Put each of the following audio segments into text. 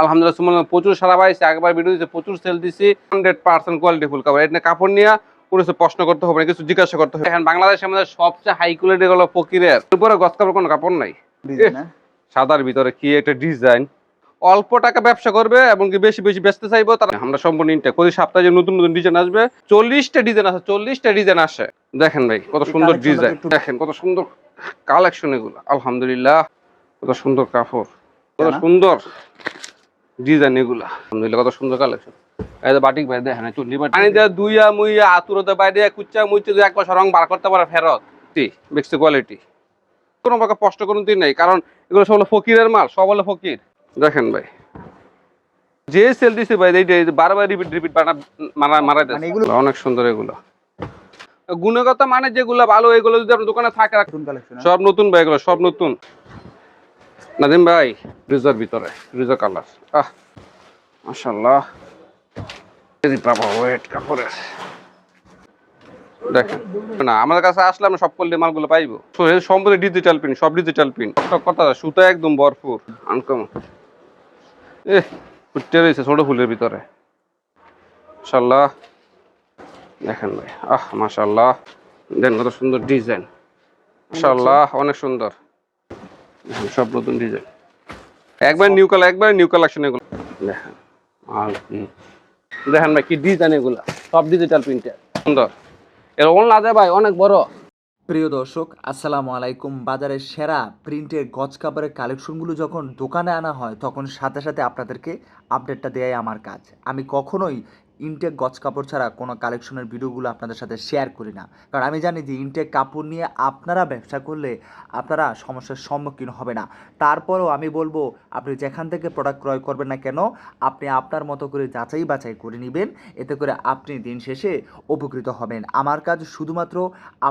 আলহামদুলিল্লাহ প্রচুর সারা পাইছে একবার ভিডিও দিচ্ছে প্রচুর সেল দিছি হান্ড্রেড পার্সেন্ট কোয়ালিটি ফুল কাপড় এটা কাপড় নিয়ে কোনো প্রশ্ন করতে হবে না কিছু জিজ্ঞাসা করতে হবে। এখন বাংলাদেশের মধ্যে সবচেয়ে হাই কোয়ালিটি হলো ফকিরের। উপরে গস কাপড় কোনো কাপড় নাই। সাদার ভিতরে কি একটা ডিজাইন অল্প টাকা ব্যবসা করবে এবং কি বেশি বেশি বেচতে চাইব তার আমরা সম্পূর্ণ ইনটেক প্রতি সপ্তাহে যে নতুন নতুন ডিজাইন আসবে চল্লিশটা ডিজাইন আছে চল্লিশটা ডিজাইন আসে। দেখেন ভাই কত সুন্দর ডিজাইন দেখেন কত সুন্দর কালেকশন এগুলো। আলহামদুলিল্লাহ কত সুন্দর কাপড়। কত সুন্দর। ডিজাইন এগুলা। আলহামদুলিল্লাহ কত সুন্দর কালেকশন বাটিক ভাই দেখেন চুল্লি বাটি পানি দেওয়া দুইয়া মুইয়া আতুরতে বাইরে কুচ্চা যদি এক বছর রং বার করতে পারে ফেরত। বেক্সি কোয়ালিটি কোনো প্রকার কষ্ট কোনো দিন নেই কারণ এগুলো সব হলো ফকিরের মাল সব হলো ফকির। দেখেন ভাই। যে সেল দিছে ভাই এই বারবার রিপিট রিপিট মারা মারা মানে এগুলো- অনেক সুন্দর এগুলো। গুণগত মানে যেগুলো ভালো এগুলো যদি আপনার দোকানে থাকে নতুন সব নতুন ভাই এগুলো সব নতুন। নাদিম ভাই রিজার ভিতরে রিজার কালার আহ দেখেন, না, আমাদের কাছে আসলে সব করলে মালগুলো পাইবো। সব কথা, সুতা একদম ভরপুর আনকম ছোট ফুলের ভিতরে। দেখেন ভাই, আহ দেন, কত সুন্দর ডিজাইন মাশাল্লাহ অনেক সুন্দর। সব নতুন ডিজাইন একবার নিউ কালার একবার নিউ কালেকশন এগুলো। দেখেন আর দেখেন ভাই কি ডিজাইন এগুলা। সব ডিজিটাল প্রিন্টার সুন্দর। এর ওনলা দে ভাই অনেক বড়। প্রিয় দর্শক আসসালামু আলাইকুম। বাজারের সেরা প্রিন্টের গজ কাপড়ের কালেকশনগুলো যখন দোকানে আনা হয় তখন সাথে সাথে আপনাদেরকে আপডেটটা দেয়াই আমার কাজ। আমি কখনোই ইনটেক গজ কাপড় ছাড়া কোনো কালেকশনের ভিডিওগুলো আপনাদের সাথে শেয়ার করি না। কারণ আমি জানি যে ইনটেক কাপড় নিয়ে আপনারা ব্যবসা করলে আপনারা সমস্যার সম্মুখীন হবে না। তারপরেও আমি বলব, আপনি যেখান থেকে প্রোডাক্ট ক্রয় করবেন না কেন, আপনি আপনার মতো করে যাচাই বাছাই করে নেবেন। এতে করে আপনি দিন শেষে উপকৃত হবেন। আমার কাজ শুধুমাত্র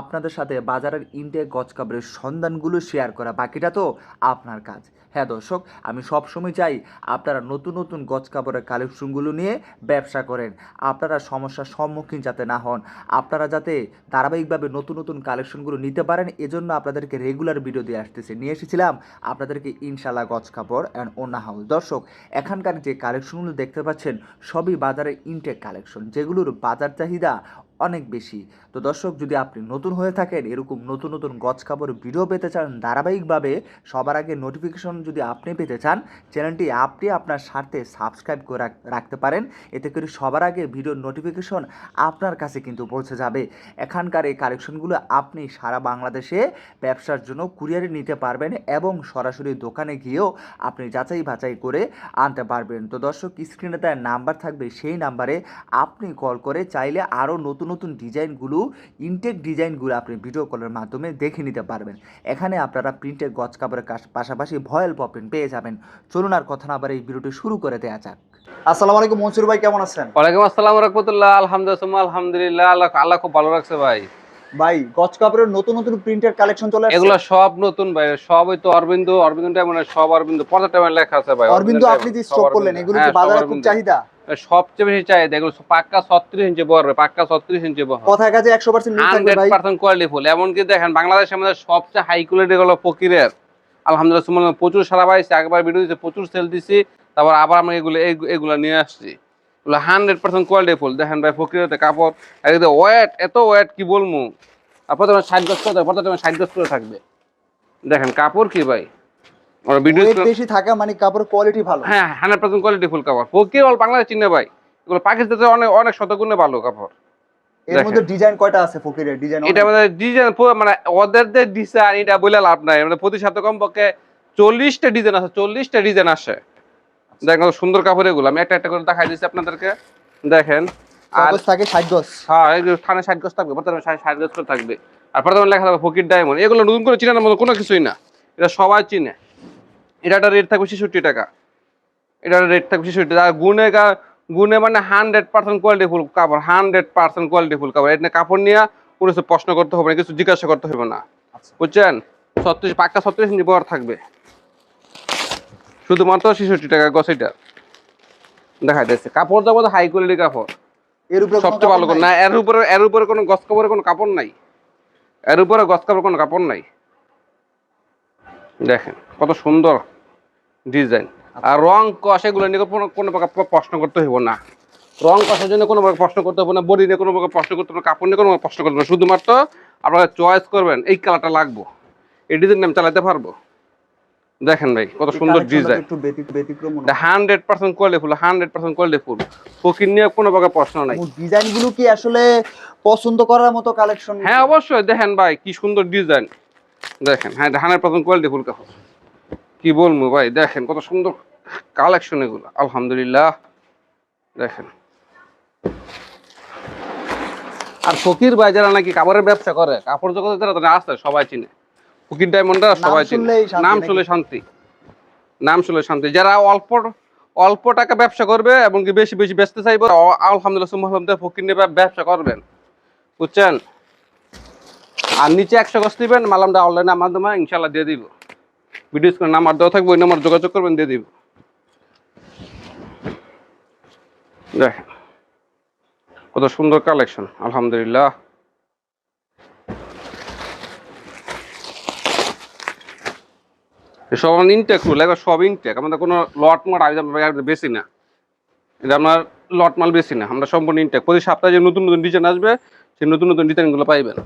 আপনাদের সাথে বাজারের ইনটেক গজ কাপড়ের সন্ধানগুলো শেয়ার করা, বাকিটা তো আপনার কাজ। হ্যাঁ দর্শক, আমি সবসময় চাই আপনারা নতুন নতুন গজ কাপড়ের কালেকশনগুলো নিয়ে ব্যবসা করেন। আপনারা সমস্যার সম্মুখীন যাতে না হন। আপনারা যাতে ধারাবাহিকভাবে নতুন নতুন কালেকশনগুলো নিতে পারেন, এজন্য আপনাদেরকে রেগুলার ভিডিও দিয়ে আসতেছে। নিয়ে এসেছিলাম আপনাদেরকে ইনশাল্লাহ গজ কাপড় অ্যান্ড ওনা হাউস। দর্শক, এখানকার যে কালেকশনগুলো দেখতে পাচ্ছেন, সবই বাজারে ইনটেক কালেকশন যেগুলোর বাজার চাহিদা অনেক বেশি। তো দর্শক, যদি আপনি নতুন হয়ে থাকেন, এরকম নতুন নতুন গজ কাপড় ভিডিও পেতে চান, ধারাবাহিকভাবে সবার আগে নোটিফিকেশন যদি আপনি পেতে চান, চ্যানেলটি আপনি আপনার স্বার্থে সাবস্ক্রাইব করে রাখ- রাখতে পারেন। এতে করে সবার আগে ভিডিওর নোটিফিকেশন আপনার কাছে কিন্তু পৌঁছে যাবে। এখানকার এই কালেকশনগুলো আপনি সারা বাংলাদেশে ব্যবসার জন্য কুরিয়ারে নিতে পারবেন এবং সরাসরি দোকানে গিয়েও আপনি যাচাই বাছাই করে আনতে পারবেন। তো দর্শক স্ক্রিনে তার নাম্বার থাকবে, সেই নাম্বারে আপনি কল করে চাইলে আরও নতুন নতুন ডিজাইনগুলো ইনটেক ডিজাইনগুলো আপনি ভিডিও কলের মাধ্যমে দেখে নিতে পারবেন। এখানে আপনারা প্রিন্টের গজ কাপড়ের পাশাপাশি ভয়েল পপেন পেয়ে যাবেন। চলুন আর কথা না আবার এই ভিডিওটি শুরু করে দেওয়া যাক। আসসালামু আলাইকুম মনসুর ভাই কেমন আছেন? ওয়ালাইকুম আসসালাম রহমতুল্লাহ আলহামদুলিল্লাহ আলহামদুলিল্লাহ আল্লাহ আল্লাহ খুব ভালো রাখছে ভাই। ভাই গজ কাপড়ের নতুন নতুন প্রিন্টের কালেকশন চলে আসছে? এগুলো সব নতুন ভাই সব ওই তো অরবিন্দ অরবিন্দ মানে সব অরবিন্দ পর্দা টাইমে লেখা আছে ভাই অরবিন্দ আপনি যে স্টক করলেন এগুলো কি হ্যাঁ, বাজারে খুব চাহিদা? সবচেয়ে বেশি চাহিদা এগুলো পাক্কা ছত্রিশ ইঞ্চি বড় পাক্কা ছত্রিশ ইঞ্চি বড়। কথায় কাজে একশো percent hundred percent quality full এমনকি দেখেন বাংলাদেশের মধ্যে সবচেয়ে হাই কোয়ালিটি হলো ফকিরের। আলহামদুলিল্লাহ সুমন প্রচুর সারা পাইছে একবার ভিডিও দিচ্ছে প্রচুর সেল দিছি তারপর আবার আমি এগুলো এগুলো নিয়ে আসছি। এগুলো হান্ড্রেড পার্সেন্ট কোয়ালিটি ফুল দেখেন ভাই ফকিরের কাপড় একদম ওয়েট এত ওয়েট কি বলব? আর প্রথমে ষাট গজ করে প্রথমে ষাট গজ করে থাকবে। দেখেন কাপড় কি ভাই? বেশি থাকা মানে কোয়ালিটি ভালো। হ্যাঁ হান্ড্রেড পার্সেন্ট কোয়ালিটি ফুল কাপড়। ফকির অল বাংলাদেশ চিনে ভাই। এগুলো পাকিস্তানে অনেক অনেক শতগুণে ভালো কাপড়। এর মধ্যে ডিজাইন কয়টা আছে ফকিরের? ডিজাইন এটা আমাদের ডিজাইন মানে ওদের যে ডিজাইন এটা বলে লাভ নাই। মানে প্রতি সপ্তাহে কমপক্ষে চল্লিশটা ডিজাইন আছে চল্লিশটা ডিজাইন আসে। দেখেন সুন্দর কাপড় এগুলো। আমি একটা একটা করে দেখাই দিচ্ছি আপনাদেরকে। দেখেন। আর থাকে ষাট গজ। হ্যাঁ এগুলো থানে ষাট গজ থাকবে প্রথমে ষাট ষাট গজ করে থাকবে। আর প্রথমে লেখা থাকবে ফকির ডায়মন্ড এগুলো নতুন করে চিনার মতো কোনো কিছুই না। এটা সবাই চিনে। এটাটা রেট থাকবে ছেষট্টি টাকা। এটার রেট থাকবে ছেষট্টি টাকা। গুনে গুনে মানে হান্ড্রেড পার্সেন্ট কোয়ালিটি ফুল কাপড় হান্ড্রেড পার্সেন্ট কোয়ালিটি ফুল কাপড়। এটা কাপড় নিয়ে কোনো প্রশ্ন করতে হবে না কিছু জিজ্ঞাসা করতে হবে না। আচ্ছা। বুঝছেন? ছত্রিশ পাক্কা ছত্রিশ ইঞ্চি বড় থাকবে। শুধুমাত্র ছেষট্টি টাকা গছ এটা। দেখা যাচ্ছে। কাপড় যাব হাই কোয়ালিটি কাপড়। এর উপরে সবচেয়ে ভালো না এর উপরে এর উপরে কোনো গছ কাপড়ের কোনো কাপড় নাই। এর উপরে গছ কাপড় কোনো কাপড় নাই। দেখেন। কত সুন্দর ডিজাইন। আর রং কষ এগুলো নিয়ে কোনো প্রকার প্রশ্ন করতে হইব না। রং কষের জন্য কোনো প্রকার প্রশ্ন করতে হবে না বডি নিয়ে কোনো প্রকার প্রশ্ন করতে হবে না কাপড় নিয়ে কোনো প্রশ্ন করতে হবে শুধুমাত্র আপনারা চয়েস করবেন এই কালারটা লাগবো। এই ডিজাইন আমি চালাতে পারব। দেখেন ভাই কত সুন্দর design hundred percent quality full hundred percent quality full ফকির নিয়ে কোনো প্রকার প্রশ্ন নাই। ডিজাইনগুলো কি আসলে পছন্দ করার মতো কালেকশন হ্যাঁ অবশ্যই। দেখেন ভাই কি সুন্দর ডিজাইন দেখেন হ্যাঁ হান্ড্রেড পার্সেন্ট কোয়ালিটি ফুল কাপড় কি বলব ভাই? দেখেন কত সুন্দর কালেকশন এগুলো। আলহামদুলিল্লাহ। দেখেন। আর ফকির ভাই যারা নাকি কাপড়ের ব্যবসা করে কাপড় জগতে যারা তারা আসে সবাই চিনে। ফকির ডায়মন্ডটা সবাই চিনে। নাম? শুনলে শান্তি। নাম শুনলে শান্তি। যারা অল্প অল্প টাকা ব্যবসা করবে এবং কি বেশি বেশি বেচতে চাইবে আলহামদুলিল্লাহ ফকির নিয়ে ব্যবসা করবেন। বুঝছেন? আর নিচে একশো গজ দিবেন মালামটা অনলাইনে আমার মাধ্যমে ইনশাল্লাহ দিয়ে দিব। ভিডিও স্ক্রিনে নাম্বার দেওয়া থাকবে, ওই নাম্বার যোগাযোগ করবেন, দিয়ে দিব। দেখেন কত সুন্দর কালেকশন, আলহামদুলিল্লাহ। সব ইনটেক রুল একবার সব ইনটেক আমাদের কোনো লট মাল আগে বেশি না। এটা আপনার লট মাল বেশি না, আমরা সম্পূর্ণ ইনটেক প্রতি সপ্তাহে যে নতুন নতুন ডিজাইন আসবে, সেই নতুন নতুন ডিজাইনগুলো পাইবেন।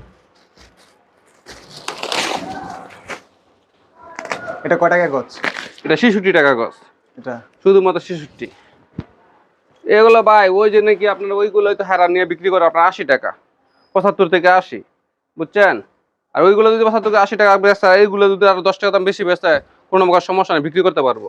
এটা কয় টাকা গছ এটা ছেষট্টি টাকা গজ। এটা? শুধুমাত্র ছেষট্টি। এগুলো ভাই ওই যে নাকি আপনার ওইগুলো তো হারা নিয়ে বিক্রি করে আপনার আশি টাকা। পঁচাত্তর থেকে আশি বুঝছেন? আর ওইগুলো যদি পঁচাত্তর থেকে আশি টাকা বেচা এইগুলো যদি আরও দশ টাকা দাম বেশি বেচায় কোনো প্রকার সমস্যা নেই বিক্রি করতে পারব।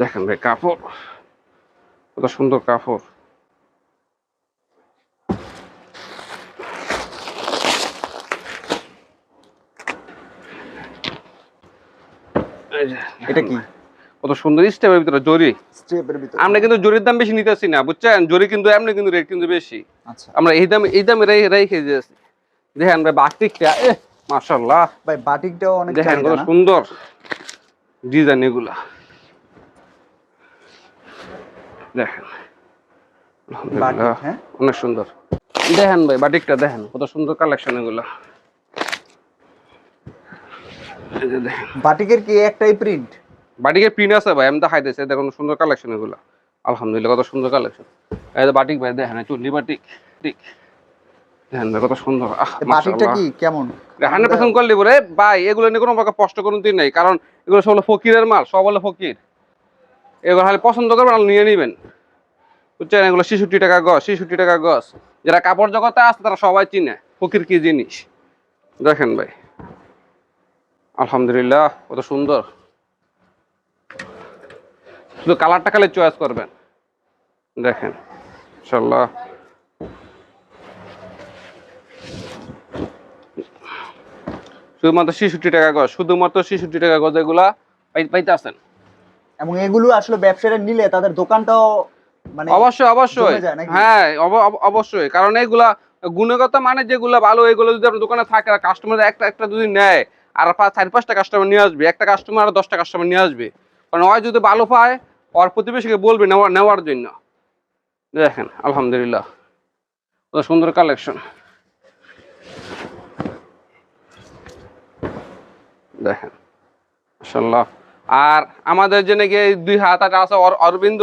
দেখেন ভাই কাপড় কত সুন্দর কাপড় এই যে, এটা কি? কত সুন্দর স্টেপের ভিতরে জরি। স্টেপের ভিতরে। আমরা কিন্তু জরির দাম বেশি নিতেছি না বুঝছেন? জরি কিন্তু এমনি কিন্তু রেট কিন্তু বেশি। আচ্ছা। আমরা এই দামে এই দামে রেখে রেখে দিয়েছি। দেখেন ভাই বাটিকটা এ মাশাল্লাহ ভাই বাটিকটাও অনেক দেখেন কত সুন্দর ডিজাইন এগুলা। দেখেন। বাটিক হ্যাঁ? অনেক সুন্দর। দেখেন ভাই বাটিকটা দেখেন কত সুন্দর কালেকশন এগুলা। দেখেন। বাটিকের কি একটাই প্রিন্ট বাটিকের পিন আছে ভাই আমি দেখাইতেছি দেখুন সুন্দর কালেকশন এগুলো। আলহামদুলিল্লাহ কত সুন্দর কালেকশন এই বাটিক ভাই দেখেন চুন্ডি বাটিক ঠিক। দেখেন কত সুন্দর। বাটিকটা কি কেমন? হান্ড্রেড পার্সেন্ট করলি বলে ভাই এগুলো নিয়ে কোনো প্রকার কষ্ট কোনো দিন নেই কারণ এগুলো সব হলো ফকিরের মাল সব হলো ফকির। এগুলো খালি পছন্দ করবেন নিয়ে নেবেন। বুঝছেন? এগুলো ছেষট্টি টাকা গছ ছেষট্টি টাকা গছ যারা কাপড় জগতে তারা সবাই চিনে ফকির কি জিনিস। দেখেন ভাই। আলহামদুলিল্লাহ কত সুন্দর। শুধু কালারটা খালি চয়েস করবেন। দেখেন ইনশাল্লাহ। শুধুমাত্র ছেষট্টি টাকা গজ শুধুমাত্র ছেষট্টি টাকা গজ এগুলা পাইতে আসেন এবং এগুলো আসলে ব্যবসায়ীরা নিলে তাদের দোকানটাও মানে অবশ্যই অবশ্যই? হ্যাঁ অব- অব- অবশ্যই। কারণ এগুলা গুণগত মানে যেগুলো ভালো এগুলো যদি আপনার দোকানে থাকে আর কাস্টমার একটা একটা যদি নেয় আর পাঁচ চার পাঁচটা কাস্টমার নিয়ে আসবে একটা কাস্টমার আর দশটা কাস্টমার নিয়ে আসবে। কারণ ওই যদি ভালো পায় ওর প্রতিবেশীকে বলবে নেওয়ার নেওয়ার জন্য। দেখেন আলহামদুলিল্লাহ। কত সুন্দর কালেকশন দেখেন মাশাল্লাহ আর আমাদের যে নাকি দুই হাত আটা আছে অরবিন্দ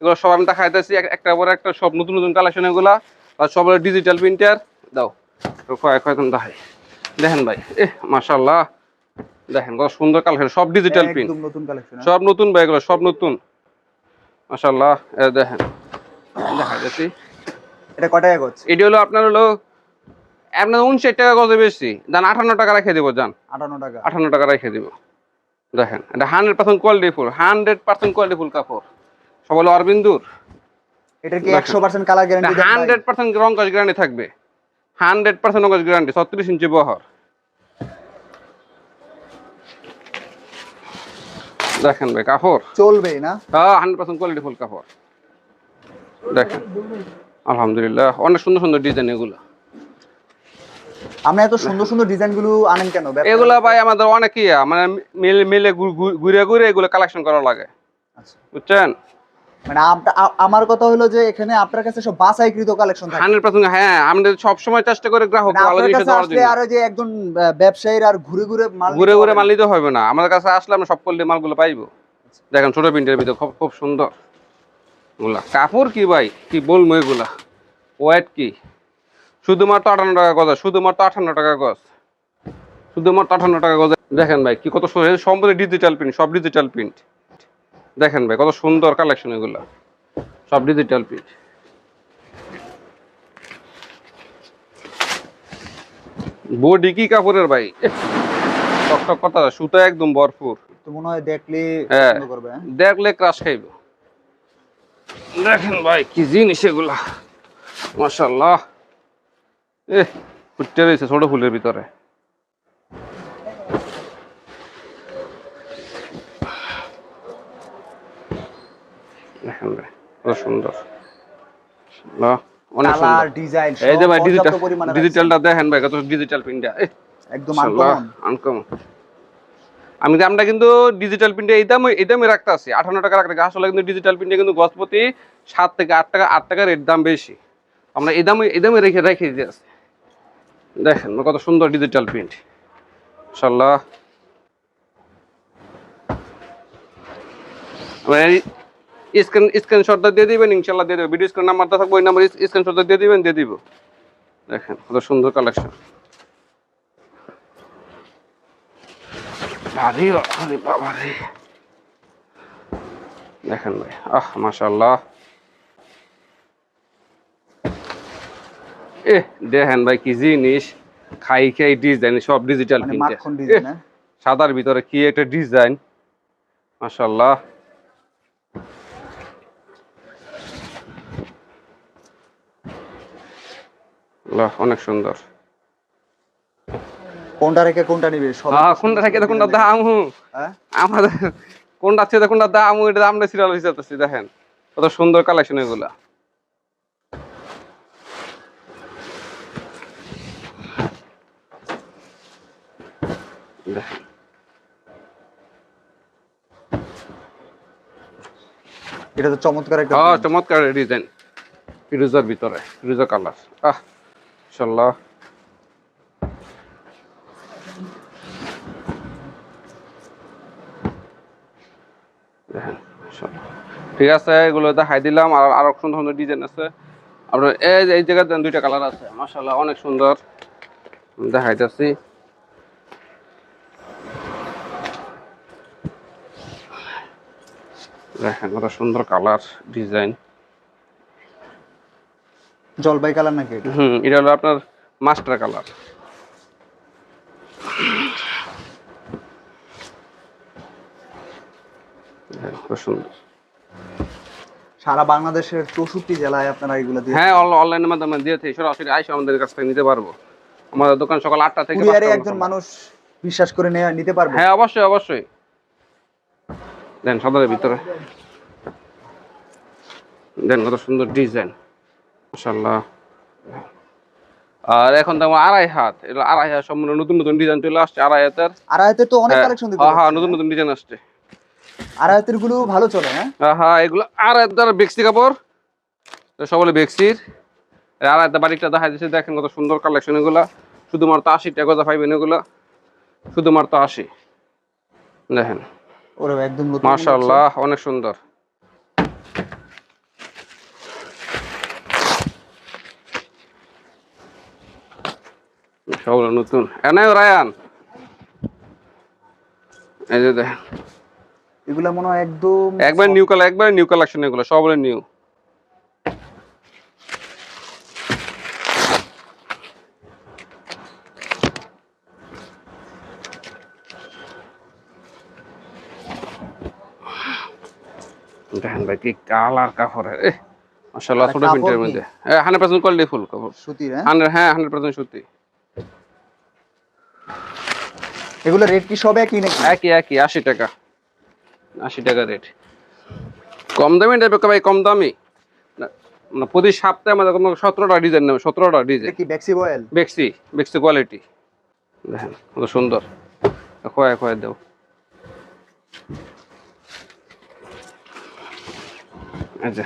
এগুলো সব আমি দেখাইতেছি একটা পরে একটা সব নতুন নতুন কালেকশন এগুলা। আর সব ডিজিটাল প্রিন্টার দাও কয়েক কয়েকজন দেখাই। দেখেন ভাই এ মাশাল্লাহ দেখেন কত সুন্দর কালেকশন সব ডিজিটাল প্রিন্ট নতুন কালেকশন সব নতুন ভাই এগুলো সব নতুন। মাশাল্লাহ এটা টাকা গছ এটি হলো আপনার হলো আপনার উনষাট টাকা গজে বেশি। যান আটান্ন টাকা রেখে দেবো যান আটান্ন টাকা। আটান্ন টাকা রেখে দিব। দেখেন এটা hundred percent quality full hundred percent quality full কাপড়। সব হলো অরবিন্দুর এটার কি একশো percent colour guarantee hundred percent রং গ্যারান্টি থাকবে। হান্ড্রেড পার্সেন্ট রং কাজ গ্যারান্টি ছত্রিশ ইঞ্চি বহর। দেখেন ভাই কাপড়। চলবে না? হ্যাঁ হান্ড্রেড পার্সেন্ট কোয়ালিটি ফুল কাপড়। দেখেন আলহামদুলিল্লাহ অনেক সুন্দর সুন্দর ডিজাইন এগুলো। আমরা এত সুন্দর সুন্দর ডিজাইনগুলো আনেন কেন? এগুলো ভাই আমাদের অনেক ইয়া মানে মিলে মিলে ঘুরে ঘুরে এগুলো কালেকশন করা লাগে। আচ্ছা। বুঝছেন? মানে আমার কথা হলো যে এখানে আপনার কাছে সব বাছাইকৃত কালেকশন থাকে। হান্ড্রেড পার্সেন্ট হ্যাঁ আমরা সবসময় চেষ্টা করে গ্রাহক মানে ভালো জিনিস দেওয়ার জন্য। আর যে একজন ব্যবসায়ীর আর ঘুরে ঘুরে মাল ঘুরে ঘুরে মাল। নিতে হবে না। আমাদের কাছে আসলে আমরা সব করলে মালগুলো পাইবো। দেখেন ছোট প্রিন্টের ভিতরে খুব খুব সুন্দর। এগুলা কাপড় কি ভাই? কি বলব এগুলা? ওয়েট কি? শুধুমাত্র আটান্ন টাকা গজ শুধুমাত্র আটান্ন টাকা গজ। শুধুমাত্র আটান্ন টাকা গজ। দেখেন ভাই কি কত সম্পূর্ণ ডিজিটাল প্রিন্ট সব ডিজিটাল প্রিন্ট দেখেন ভাই কত সুন্দর কালেকশন এগুলা। সব ডিজিটাল প্রিন্ট বডি কি কাপড়ের ভাই? টক টক কথা সুতা একদম ভরপুর। তো মনে হয় দেখলে হ্যাঁ। করবে হ্যাঁ? দেখলে ক্রাশ খাইব। দেখেন ভাই কি জিনিস এগুলা। মাশাল্লাহ এ ফুটতে রয়েছে ছোট ফুলের ভিতরে দেখেন ভাই কত সুন্দর। অনেক সুন্দর। ডিজাইন এই যে ভাই ডিজিটাল ডিজিটালটা দেখেন ভাই কত ডিজিটাল প্রিন্টটা একদম মাশাআল্লাহ, আনকমন আমি দামটা কিন্তু ডিজিটাল প্রিন্টে এই দাম এই দামে রাখতে আছি। আঠান্ন টাকা রাখতে আসলে কিন্তু ডিজিটাল প্রিন্টে কিন্তু গজপতি সাত থেকে আট টাকা আট টাকার এর দাম বেশি। আমরা এই দামে এই দামে রেখে রেখে দিয়ে আছি। দেখেন কত সুন্দর ডিজিটাল প্রিন্ট মাশাল্লাহ। স্ক্রিন স্ক্রিনশটটা দিয়ে দিবেন ইনশাল্লাহ দিয়ে ভিডিও স্ক্রিন নাম্বারটা থাকবে ওই নাম্বার স্ক্রিনশটটা দিয়ে দিবেন দিয়ে দিব। দেখেন কত সুন্দর কালেকশন ভারী আরে বাবা রে দেখেন ভাই আহ মাশাল্লাহ এ দেখেন ভাই কি জিনিস। খাই খাই ডিজাইন সব ডিজিটাল মানে সাদার ভিতরে কি একটা ডিজাইন মাশাল্লাহ বাহ, অনেক সুন্দর। কোনটা রেখে কোনটা নিবে? সব আহ, কোনটা থেকে কোনটা দাম হ্যাঁ? আমাদের কোনটা থেকে কোনটা দাম ওইটা আমরা সিরিয়াল হিসাবে দেখেন। কত সুন্দর কালেকশন এগুলা। এটা তো চমৎকার একটা হ্যাঁ চমৎকার ডিজাইন ফিরোজার ভিতরে ফিরোজা কালার আহ ইনশাল্লাহ ঠিক আছে, এগুলো দেখাই দিলাম। আর আরও সুন্দর সুন্দর ডিজাইন আছে। আপনার এই এই জায়গাতে দুইটা কালার আছে। মাশাল্লাহ অনেক সুন্দর। দেখাইতেছি দেখেন, কত সুন্দর কালার ডিজাইন জলপাই কালার নাকি এটা? হুম এটা হলো আপনার মাস্টার কালার সুন্দর। সারা বাংলাদেশের চৌষট্টি জেলায় আপনারা এগুলো দিয়ে হ্যাঁ অনলাইনের মাধ্যমে দিয়ে থেকে। সরাসরি আইসা আমাদের কাছ থেকে নিতে পারব। আমাদের দোকান সকাল আটটা থেকে একজন মানুষ বিশ্বাস করে নেয়া- নিতে পারবে? হ্যাঁ অবশ্যই অবশ্যই। দেন সাদারের ভিতরে। দেন কত সুন্দর ডিজাইন মাশাল্লাহ আর এখন তো আড়াই হাত এটা আড়াই হাত সম্পূর্ণ নতুন নতুন ডিজাইন চলে আসছে আড়াই হাতের। আর আয়াতে তো অনেক হ্যাঁ, কালেকশন দিতে হ্যাঁ, হ্যাঁ নতুন নতুন ডিজাইন আসছে। আর আয়াতেরগুলো ভালো চলে হ্যাঁ? হ্যাঁ, হ্যাঁ এগুলো আর একদার বেক্সি কাপড়। সকলে বেক্সির। আর একটা বাড়িটা দেখা যাচ্ছে দেখেন কত সুন্দর কালেকশন এগুলা। শুধুমাত্র আশি টাকা পাইবেন এগুলা। শুধুমাত্র আশি। দেখেন। ওরে একদম নতুন হচ্ছে। মাশাল্লাহ অনেক সুন্দর। সবগুলো নতুন। এনে রায়ান। এই যে দেখেন এগুলা মনে হয় একদম একবার নিউ কালার একবার নিউ কালেকশন এগুলো সবগুলো নিউ দেখেন ভাই কি কালার কাপড়ের এ মাশাআল্লাহ ছোট কাপড় প্রিন্টের কি? মধ্যে। হ্যাঁ হান্ড্রেড পার্সেন্ট কোয়ালিটি ফুল কাপড়। সুতির হ্যাঁ? হান্ড্রেড হ্যাঁ হান্ড্রেড পার্সেন্ট এগুলো রেট কি সব একই নাকি? একই একই আশি টাকা। আশি টাকা রেট কম দামি নেবে ভাই কম দামি। না প্রতি সপ্তাহে আমাদের কোনো সতেরোটা ডিজাইন নেবে সতেরোটা ডিজাইন। কি ব্যাক্সি বয়েল বেক্সি বেক্সি কোয়ালিটি দেখেন কত সুন্দর। খোয়া খোয়া দেও। এই যে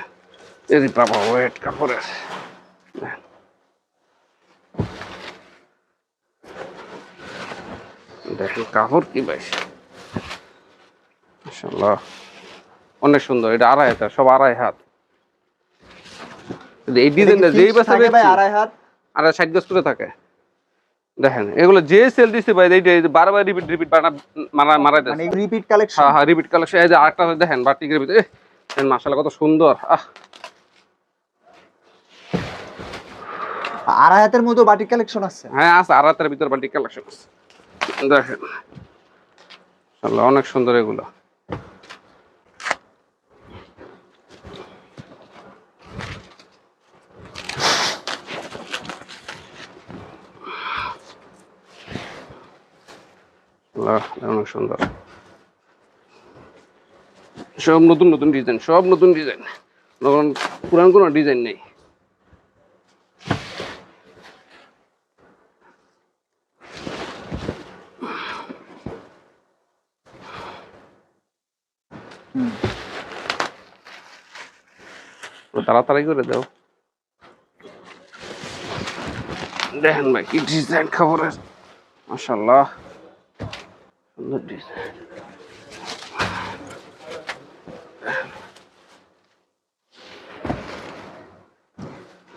এদি বাবা ওয়েট কাপড়ের। দেখেন কাপড় কি মাশাআল্লাহ। অনেক সুন্দর এটা আড়াই হাত সব আড়াই হাত। এই ডিজাইনটা যেই বাসা ভাই আড়াই হাত? আড়াই ষাট গজ করে থাকে। দেখেন এগুলো যে সেল দিচ্ছে ভাই এই বারবার রিপিট রিপিট মারা মারা মানে রিপিট কালেকশন হ্যাঁ হ্যাঁ রিপিট কালেকশন এই যে আরেকটা দেখেন বাটিকের ভিতরে মাসালা কত সুন্দর আহ। আড়াই হাতের মতো বাটিক কালেকশন আছে? হ্যাঁ আছে আর রাতের ভিতর বাটিক কালেকশন আছে। দেখেন। মাশাআল্লাহ, অনেক সুন্দর এগুলো। আল্লাহ, অনেক সুন্দর। সব নতুন নতুন ডিজাইন সব নতুন ডিজাইন। পুরান কোনো ডিজাইন নেই। তাড়াতাড়ি করে দাও। দেখেন ভাই কি ডিজাইন খবরের। সুন্দর ডিজাইন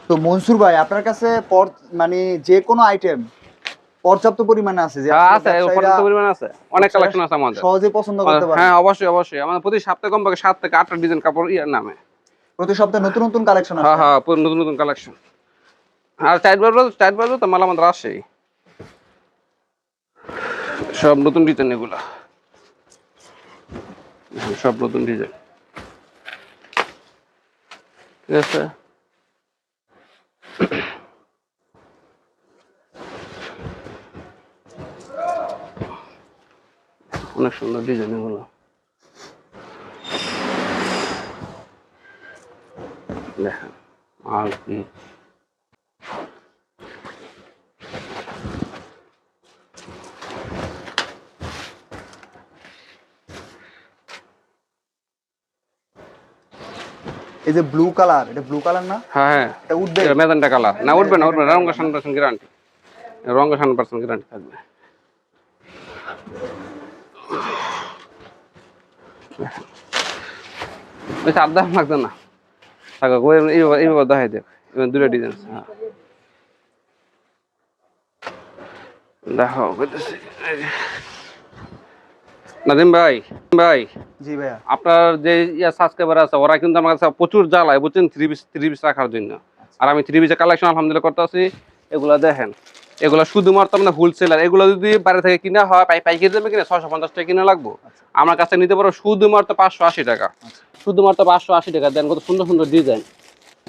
তো মনসুর ভাই আপনার কাছে মানে যে কোনো আইটেম পর্যাপ্ত পরিমাণে আছে যে হ্যাঁ, আছে পর্যাপ্ত পরিমাণ আছে। অনেক কালেকশন আছে আমাদের। সহজে পছন্দ করতে পারে। হ্যাঁ অবশ্যই অবশ্যই। আমাদের প্রতি সপ্তাহে কমপক্ষে সাত থেকে আটটা ডিজাইন কাপড় ইয়ার নামে। প্রতি সপ্তাহে নতুন নতুন কালেকশন হ্যাঁ হ্যাঁ নতুন নতুন কালেকশন আর টাইট বাজবো টাইট বাজবো তো মাল আমাদের আসেই। সব নতুন ডিজাইন এগুলো। সব নতুন ডিজাইন ঠিক আছে? অনেক সুন্দর ডিজাইন এগুলো। দেখেন মাল কি এই যে ব্লু কালার এটা ব্লু কালার না হ্যাঁ হ্যাঁ এটা উঠবে এটা মেজেন্টা কালার না উঠবে না উঠবে না রঙের হান্ড্রেড পার্সেন্ট গ্যারান্টি রঙের হান্ড্রেড পার্সেন্ট গ্যারান্টি থাকবে ওই চার দাম লাগতো না থাকো ওই এইভাবে এইভাবে দেখাই দেখ দুটো ডিজাইন হ্যাঁ। দেখো কইতেছি। নাদিম ভাই ভাই। জি ভাইয়া। আপনার যে ইয়া সাবস্ক্রাইবার আছে ওরা কিন্তু আমার কাছে প্রচুর জ্বালায় বুঝছেন? থ্রি পিস থ্রি পিস রাখার জন্য। আর আমি থ্রি পিসের কালেকশন আলহামদুলিল্লাহ করতেছি। এগুলা দেখেন। এগুলো শুধুমাত্র মানে হোলসেলার এগুলো যদি বাইরে থেকে কিনা হয় পাই পাইকারি দামে কিনে ছশো পঞ্চাশ টাকা কিনা লাগবো। আমার কাছে নিতে পারো শুধুমাত্র পাঁচশো আশি টাকা। শুধুমাত্র পাঁচশো আশি টাকা। দেন কত সুন্দর সুন্দর ডিজাইন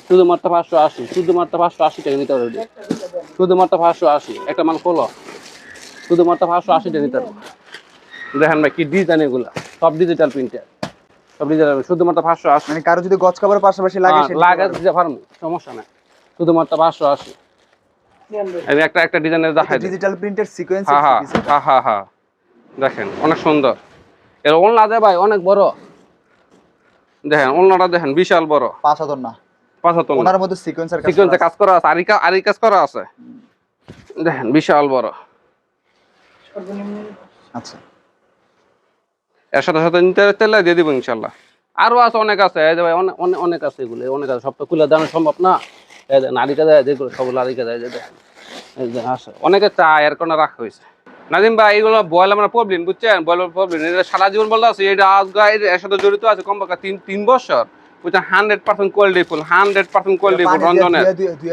শুধুমাত্র পাঁচশো আশি শুধুমাত্র পাঁচশো আশি টাকা নিতে পারো শুধুমাত্র পাঁচশো আশি একটা মাল খোলো। শুধুমাত্র পাঁচশো আশি টাকা নিতে পারব দেখেন ভাই কি ডিজাইন এগুলা। সব ডিজিটাল প্রিন্টার সব ডিজিটাল শুধুমাত্র পাঁচশো আশি। মানে কারও যদি গছ কাপড়ের পাশাপাশি লাগে হ্যাঁ, লাগে সমস্যা নাই। শুধুমাত্র পাঁচশো আশি। আমি একটা একটা ডিজাইনের দেখাই ডিজিটাল প্রিন্টের সিকোয়েন্স হ্যাঁ হ্যাঁ হ্যাঁ দেখেন অনেক সুন্দর। এর ওলনা দে ভাই অনেক বড়। দেখেন ওলনাটা দেখেন বিশাল বড়। পাঁচ হাজার না। পাঁচ হাত ওলনা। ওনার মধ্যে সিকোয়েন্সের কাজ সিকোয়েন্সে কাজ করা আছে আরি কা- আরি কাজ করা আছে। দেখেন বিশাল বড়। আচ্ছা। এর সাথে সাথে নিতে তেলে দিয়ে দিব ইনশাল্লাহ। আরও আছে অনেক আছে। এই যে ভাই অনেক আছে এগুলো অনেক আছে। সব তো খুলে দেওয়া সম্ভব না। নারিকা দেয় যেগুলো সব নারিকা দেয় যে অনেকে চা এর কোনো রাখা হয়েছে। নাজিম ভাই এগুলো বয়ল আমরা প্রবলেম বুঝছেন? Boil problem. এটা সারা জীবন বলতে আছে এটা আজ এর সাথে জড়িত আছে কম পক্ষে তিন তিন বছর। বুঝছেন? Hundred percent quality full hundred percent quality full রঞ্জনের।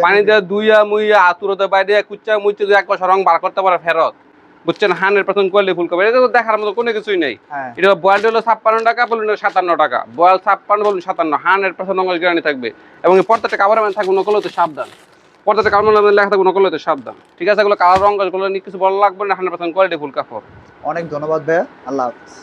পানি দিয়ে দুইয়া মুইয়া আতুরতে বাইরে কুচ্চা দুই এক বছর রং বার করতে পারে ফেরত। বুঝছেন? হানের প্রথম কোয়ালিটি ফুল কবে এটা তো দেখার মতো কোনো কিছুই নেই। হ্যাঁ। এটা বয়েল হলো ছাপ্পান্ন টাকা বলুন সাতান্ন টাকা। বয়েল ছাপ্পান্ন বলুন সাতান্ন। হানের প্রথম নঙ্গল গ্রানি থাকবে। এবং এই পর্দাটা কাভার মানে থাকবে নকল হতে সাবধান। পর্দাতে কাভার মানে লেখা থাকবে নকল হতে সাবধান। ঠিক আছে? এগুলো কালার রঙ এগুলো নিয়ে কিছু বলা লাগবে না হানের পার্সেন্ট কোয়ালিটি ফুল কাপড় অনেক ধন্যবাদ ভাইয়া। আল্লাহ হাফিজ।